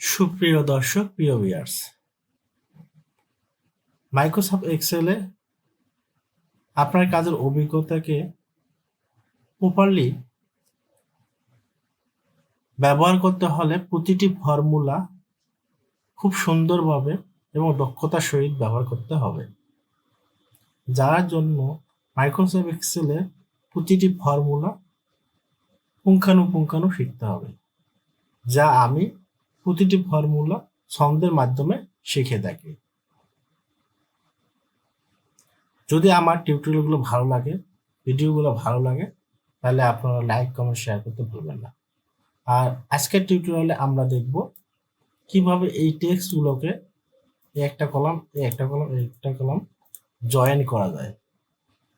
সুপ্রিয় দর্শক, প্রিয় ভিউয়ার্স মাইক্রোসফট এক্সেলে আপনার কাজের অভিজ্ঞতাকে প্রপারলি ব্যবহার করতে হলে প্রতিটি ফর্মুলা খুব সুন্দরভাবে এবং দক্ষতার সহিত ব্যবহার করতে হবে। যার জন্য মাইক্রোসফট এক্সেলে প্রতিটি ফর্মুলা পুঙ্খানুপুঙ্খানু শিখতে হবে। যা আমি প্রতিটি ফর্মুলা ছন্দের মাধ্যমে শিখে থাকি। যদি আমার টিউটোরিয়ালগুলো ভালো লাগে, ভিডিওগুলো ভালো লাগে, তাহলে আপনারা লাইক, কমেন্ট শেয়ার করতে ভুলবেন না। আর আজকের টিউটোরিয়ালে আমরা দেখব কীভাবে এই টেক্সটগুলোকে একটা কলাম একটা কলাম একটা কলাম জয়েন করা যায়।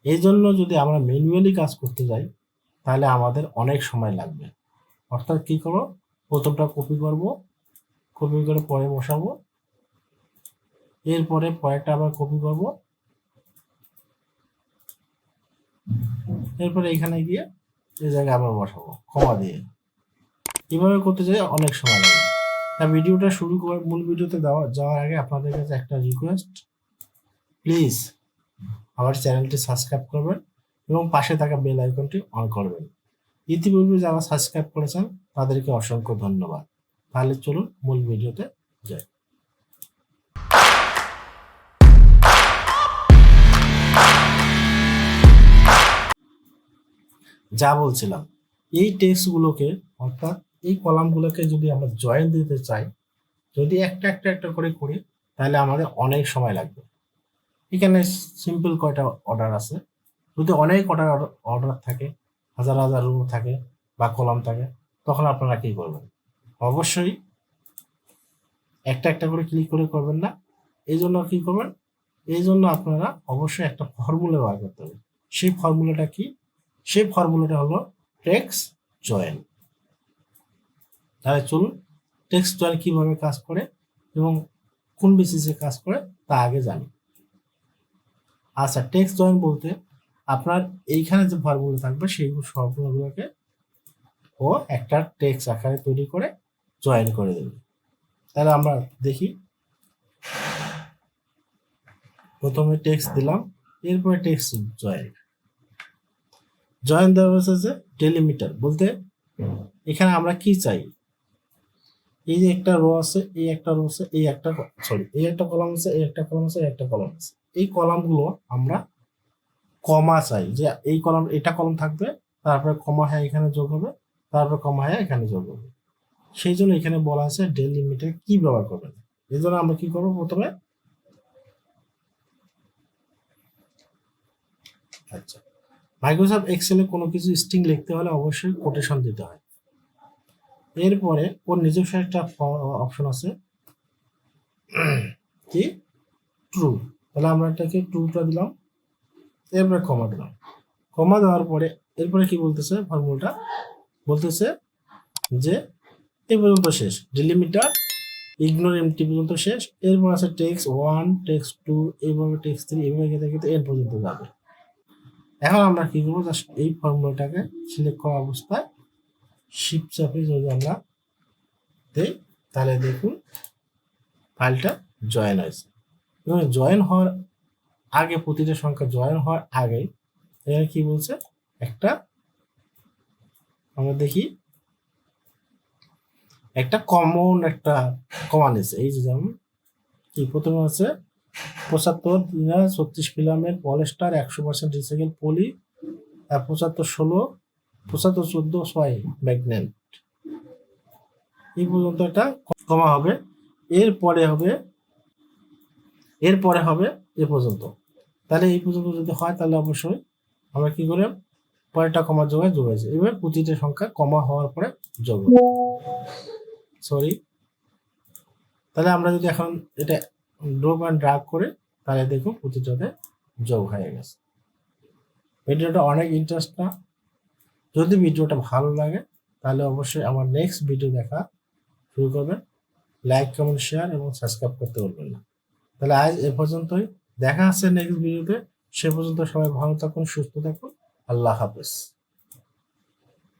এই জন্য যদি আমরা ম্যানুয়ালি কাজ করতে যাই, তাহলে আমাদের অনেক সময় লাগবে। অর্থাৎ কি করো প্রথমটা কপি করব কপি করে পরে বসাবো। এরপরে পরেরটা আবার কপি করব। এরপরে এখানে গিয়ে এই জায়গায় আবার বসাবো ক্ষমা দিয়ে। এভাবে করতে যাই অনেক সময় লাগে। তা ভিডিওটা শুরু করার মূল ভিডিওতে দেওয়া যাওয়ার আগে আপনাদের কাছে একটা রিকোয়েস্ট প্লিজ আমার চ্যানেলটি সাবস্ক্রাইব করবেন এবং পাশে থাকা বেল আইকনটি অন করবেন। ইতিপূর্বে যারা সাবস্ক্রাইব করেছেন, তাদেরকে অসংখ্য ধন্যবাদ। তাহলে চলুন মূল ভিডিওতে যাই। যা বলছিলাম, এই টেক্সটগুলোকে অর্থাৎ এই কলামগুলোকে যদি আমরা জয়েন দিতে চাই, যদি একটা একটা একটা করে করি, তাহলে আমাদের অনেক সময় লাগবে। এখানে সিম্পল কয়টা অর্ডার আছে? যদি অনেক অর্ডার অর্ডার থাকে, হাজার হাজার রুম থাকে বা কলাম থাকে, তখন আপনারা কি করবেন? অবশ্যই একটা একটা করে ক্লিক করে করবেন না। এই জন্য কি করবেন? এই জন্য আপনারা অবশ্যই একটা ফর্মুলা বার করতে হবে। সেই ফর্মুলাটা কি? সেই ফর্মুলাটা হলো টেক্স জয়েন তাহলে চলুন টেক্স জয়েন কীভাবে কাজ করে এবং কোন বেসিসে কাজ করে তা আগে জানি। আচ্ছা টেক্স জয়েন বলতে আপনার এইখানে যে ফর্মুলা থাকবে, সেই ফর্মুলাগুলোকে ও একটা টেক্স আকারে তৈরি করে জয়েন করে দেবে। তাহলে আমরা দেখি। প্রথমে টেক্স দিলাম, এরপরে টেক্স জয়েন জয়েন দেওয়া হয়েছে যে ডেলিমিটার বলতে এখানে আমরা কি চাই? এই যে একটা রো আছে, এই একটা রো আছে, এই একটা সরি এই একটা কলাম আছে, এই একটা কলাম আছে, এই একটা কলাম আছে। এই কলামগুলো আমরা কমা চাই যে এই কলাম এটা কলম থাকবে, তারপরে কমা হ্যাঁ এখানে যোগ হবে, তারপরে কমা হ্যাঁ এখানে যোগ হবে। সেই জন্য এখানে বলা আছে ডেলিমিটার কি ব্যবহার করবেন? এই জন্য আমরা কি করব প্রথমে? আচ্ছা। মাইক্রোসফট এক্সেলে কোনো কিছু স্ট্রিং লিখতে হলে অবশ্যই কোটেশন দিতে হয়। এরপরে ওর নিজস্ব একটা অপশন আছে। কি? ট্রু তাহলে আমরা এটাকে ট্রুটা দিলাম। এরপরে কমা দিলাম। কমা দেওয়ার পরে, এরপরে কি বলতেছে ফর্মুলাটা বলতেছে যে এই পর্যন্ত শেষ। ডিলিমিটার ইগনোর এমটি পর্যন্ত শেষ। এরপর আছে টেক্স ওয়ান টেক্স টু এইভাবে টেক্স থ্রি এইভাবে খেতে খেতে এর পর্যন্ত যাবে। এখন আমরা কী করব? জাস্ট এই ফর্মুলাটাকে সিলেক্ট করা অবস্থায় শিপ চাপে যদি আমরা দেই, তাহলে দেখুন ফাইলটা জয়েন হয়েছে। এবং জয়েন হওয়ার আগে, প্রতিটা সংখ্যা জয়েন হওয়ার আগে এখানে কি বলছে? একটা আমরা দেখি একটা কমন একটা কমান এসে এই যে যেমন কি প্রথমে আছে, পঁচাত্তর ছত্রিশ ফিলামের পলেস্টার, একশো পার্সেন্ট রিসাইকেল পলি আর পঁচাত্তর ষোলো, পঁচাত্তর চোদ্দ ছয় ম্যাগনেট এই পর্যন্ত একটা কমা হবে। এরপরে হবে এরপরে হবে এ পর্যন্ত। তাহলে এই পর্যন্ত যদি হয়, তাহলে অবশ্যই আমরা কি করে পরেরটা কমা যোগায় যোগাইছে। এবার প্রতিটা সংখ্যা কমা হওয়ার পরে যোগ সরি। তাহলে আমরা যদি এখন এটা ড্রপ অ্যান্ড ড্রাগ করে, তাহলে দেখুন প্রতিটাতে যোগ হয়ে গেছে। ভিডিওটা অনেক ইন্টারেস্ট না। যদি ভিডিওটা ভালো লাগে, তাহলে অবশ্যই আমার নেক্সট ভিডিও দেখা শুরু করবেন। লাইক কমেন্ট শেয়ার এবং সাবস্ক্রাইব করতে বলবেন না। তাহলে আজ এ পর্যন্তই। দেখা হচ্ছে নেক্সট ভিডিওতে সে পর্যন্ত সবাই ভালো থাকুন, সুস্থ থাকুন। আল্লাহ হাফেজ।